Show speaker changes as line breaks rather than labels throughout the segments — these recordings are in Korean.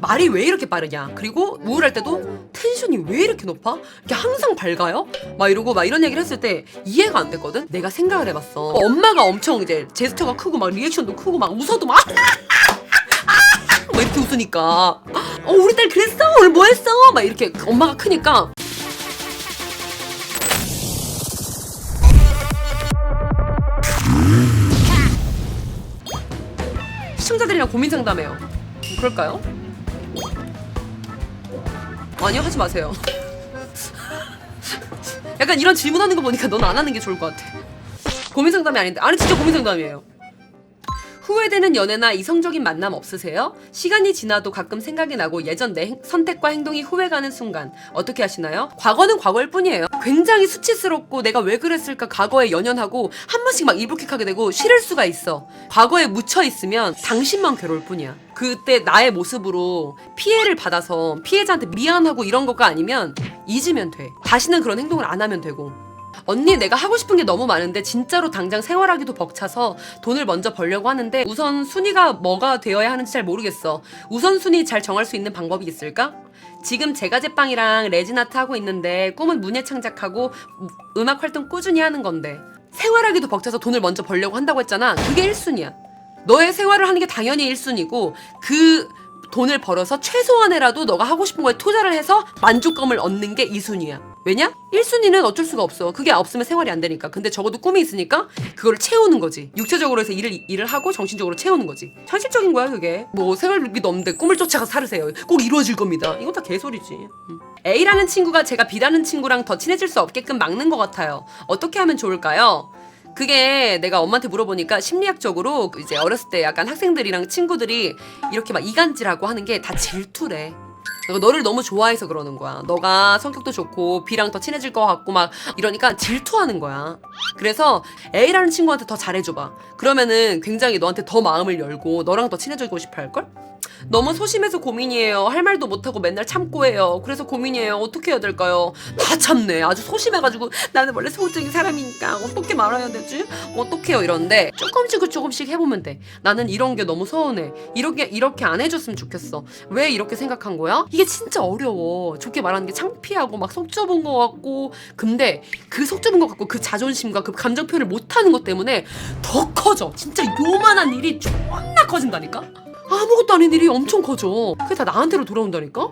말이 왜 이렇게 빠르냐 그리고 우울할 때도 텐션이 왜 이렇게 높아? 이게 항상 밝아요? 막 이러고 막 이런 얘기를 했을 때 이해가 안 됐거든? 내가 생각을 해봤어 엄마가 엄청 이제 제스처가 크고 막 리액션도 크고 막 웃어도 막 막 이렇게 웃으니까 어 우리 딸 그랬어 오늘 뭐 했어 막 이렇게 엄마가 크니까 시청자들이랑 고민 상담해요 그럴까요? 아니요 하지 마세요. 약간 이런 질문하는 거 보니까 넌 안 하는 게 좋을 것 같아. 고민 상담이 아닌데. 아니 진짜 고민 상담이에요 후회되는 연애나 이성적인 만남 없으세요? 시간이 지나도 가끔 생각이 나고 예전 내 행- 선택과 행동이 후회가는 순간 어떻게 하시나요? 과거는 과거일 뿐이에요. 굉장히 수치스럽고 내가 왜 그랬을까 과거에 연연하고 한 번씩 막 이불킥하게 되고 싫을 수가 있어. 과거에 묻혀 있으면 당신만 괴로울 뿐이야. 그때 나의 모습으로 피해를 받아서 피해자한테 미안하고 이런 거가 아니면 잊으면 돼. 다시는 그런 행동을 안 하면 되고. 언니 내가 하고 싶은 게 너무 많은데 진짜로 당장 생활하기도 벅차서 돈을 먼저 벌려고 하는데 우선 순위가 뭐가 되어야 하는지 잘 모르겠어. 우선 순위 잘 정할 수 있는 방법이 있을까? 지금 제가 제빵이랑 레진아트 하고 있는데 꿈은 문예 창작하고 음- 음악 활동 꾸준히 하는 건데 생활하기도 벅차서 돈을 먼저 벌려고 한다고 했잖아. 그게 1순위야. 너의 생활을 하는 게 당연히 1순위고 그 돈을 벌어서 최소한이라도 너가 하고 싶은 거에 투자를 해서 만족감을 얻는 게 2순위야. 왜냐? 1순위는 어쩔 수가 없어. 그게 없으면 생활이 안 되니까. 근데 적어도 꿈이 있으니까 그거를 채우는 거지. 육체적으로 해서 일을, 일을 하고 정신적으로 채우는 거지. 현실적인 거야, 그게. 뭐 생활비도 없는데 꿈을 쫓아가 살으세요. 꼭 이루어질 겁니다. 이건 다 개소리지. 음. A라는 친구가 제가 B라는 친구랑 더 친해질 수 없게끔 막는 것 같아요. 어떻게 하면 좋을까요? 그게 내가 엄마한테 물어보니까 심리학적으로 이제 어렸을 때 약간 학생들이랑 친구들이 이렇게 막 이간질하고 하는 게 다 질투래. 너를 너무 좋아해서 그러는 거야. 너가 성격도 좋고 B랑 더 친해질 것 같고 막 이러니까 질투하는 거야. 그래서 A라는 친구한테 더 잘해줘봐. 그러면은 굉장히 너한테 더 마음을 열고 너랑 더 친해지고 싶어 할걸? 너무 소심해서 고민이에요. 할 말도 못하고 맨날 참고 해요. 그래서 고민이에요. 어떻게 해야 될까요? 다 참네. 아주 소심해가지고 나는 원래 소극적인 사람이니까 어떻게 말해야 되지? 어떻게요? 이러는데 조금씩 조금씩 해보면 돼. 나는 이런 게 너무 서운해. 이렇게 이렇게 안 해줬으면 좋겠어. 왜 이렇게 생각한 거야? 이게 진짜 어려워. 좋게 말하는 게 창피하고 막 속 좁은 것 같고. 근데 그 속 좁은 것 같고 그 자존심과 그 감정 표현을 못하는 것 때문에 더 커져. 진짜 요만한 일이 존나 커진다니까? 아무것도 아닌 일이 엄청 커져. 그게 다 나한테로 돌아온다니까?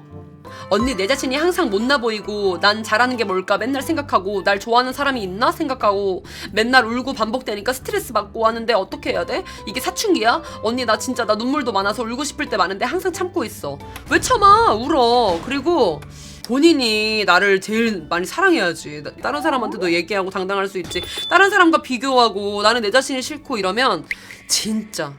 언니 내 자신이 항상 못나 보이고 난 잘하는 게 뭘까 맨날 생각하고 날 좋아하는 사람이 있나 생각하고 맨날 울고 반복되니까 스트레스 받고 하는데 어떻게 해야 돼? 이게 사춘기야? 언니 나 진짜 나 눈물도 많아서 울고 싶을 때 많은데 항상 참고 있어. 왜 참아? 울어. 그리고 본인이 나를 제일 많이 사랑해야지. 나- 다른 사람한테도 얘기하고 당당할 수 있지. 다른 사람과 비교하고 나는 내 자신이 싫고 이러면 진짜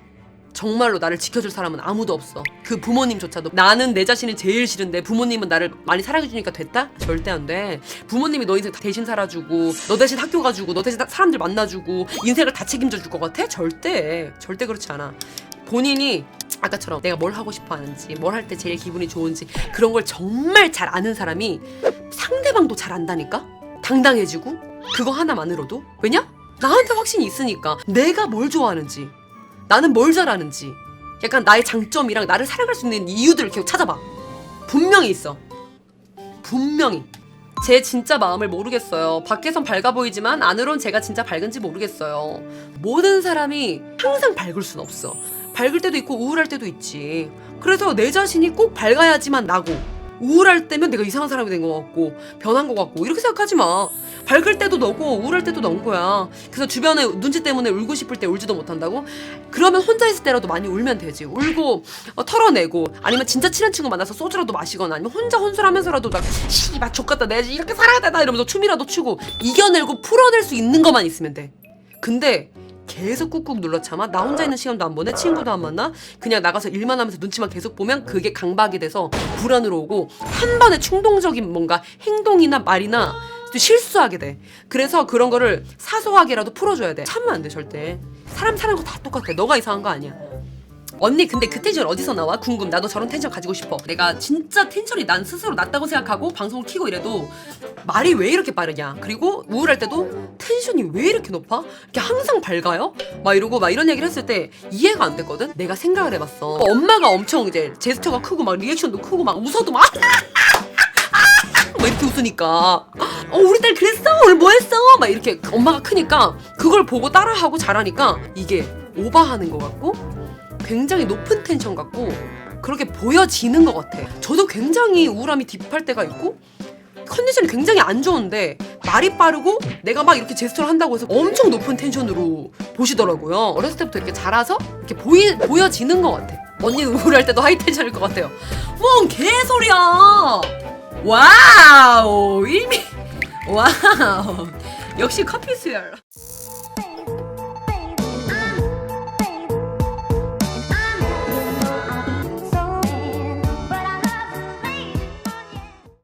정말로 나를 지켜줄 사람은 아무도 없어. 그 부모님조차도 나는 내 자신이 제일 싫은데 부모님은 나를 많이 사랑해주니까 됐다? 절대 안 돼. 부모님이 너 인생 다 대신 살아주고 너 대신 학교 가주고 너 대신 다- 사람들 만나주고 인생을 다 책임져 줄 것 같아? 절대 절대 그렇지 않아. 본인이 아까처럼 내가 뭘 하고 싶어 하는지 뭘 할 때 제일 기분이 좋은지 그런 걸 정말 잘 아는 사람이 상대방도 잘 안다니까? 당당해지고 그거 하나만으로도 왜냐? 나한테 확신이 있으니까 내가 뭘 좋아하는지 나는 뭘 잘하는지 약간 나의 장점이랑 나를 사랑할 수 있는 이유들을 계속 찾아봐. 분명히 있어. 분명히. 제 진짜 마음을 모르겠어요. 밖에선 밝아 보이지만 안으론 제가 진짜 밝은지 모르겠어요. 모든 사람이 항상 밝을 순 없어. 밝을 때도 있고 우울할 때도 있지. 그래서 내 자신이 꼭 밝아야지만 나고 우울할 때면 내가 이상한 사람이 된 것 같고 변한 것 같고 이렇게 생각하지 마 밝을 때도 너고 우울할 때도 넌 거야. 그래서 주변에 눈치 때문에 울고 싶을 때 울지도 못한다고? 그러면 혼자 있을 때라도 많이 울면 되지. 울고 어, 털어내고 아니면 진짜 친한 친구 만나서 소주라도 마시거나 아니면 혼자 혼술하면서라도 막 씨발 족같다. 내가 이렇게 살아야 되나 이러면서 춤이라도 추고 이겨내고 풀어낼 수 있는 것만 있으면 돼. 근데 계속 꾹꾹 눌러 참아. 나 혼자 있는 시간도 안 보내. 친구도 안 만나. 그냥 나가서 일만 하면서 눈치만 계속 보면 그게 강박이 돼서 불안으로 오고 한 번에 충동적인 뭔가 행동이나 말이나 또 실수하게 돼. 그래서 그런 거를 사소하게라도 풀어줘야 돼. 참으면 안 돼 절대. 사람 사는 거 다 똑같아. 너가 이상한 거 아니야. 언니 근데 그 텐션 어디서 나와? 궁금. 나도 저런 텐션 가지고 싶어. 내가 진짜 텐션이 난 스스로 낮다고 생각하고 방송을 키고 이래도 말이 왜 이렇게 빠르냐? 그리고 우울할 때도 텐션이 왜 이렇게 높아? 이렇게 항상 밝아요? 막 이러고 막 이런 얘기를 했을 때 이해가 안 됐거든? 내가 생각을 해봤어. 엄마가 엄청 이제 제스처가 크고 막 리액션도 크고 막 웃어도 막 웃으니까. 어 우리 딸 그랬어? 오늘 뭐 했어? 막 이렇게 엄마가 크니까 그걸 보고 따라하고 잘하니까 이게 오버하는 것 같고 굉장히 높은 텐션 같고 그렇게 보여지는 것 같아. 저도 굉장히 우울함이 딥할 때가 있고 컨디션이 굉장히 안 좋은데 말이 빠르고 내가 막 이렇게 제스처를 한다고 해서 엄청 높은 텐션으로 보시더라고요. 어렸을 때부터 이렇게 자라서 이렇게 보이, 보여지는 것 같아. 언니는 우울할 때도 하이 텐션일 것 같아요. 뭔 개소리야 와우 일미 와우. 역시 커피 수혈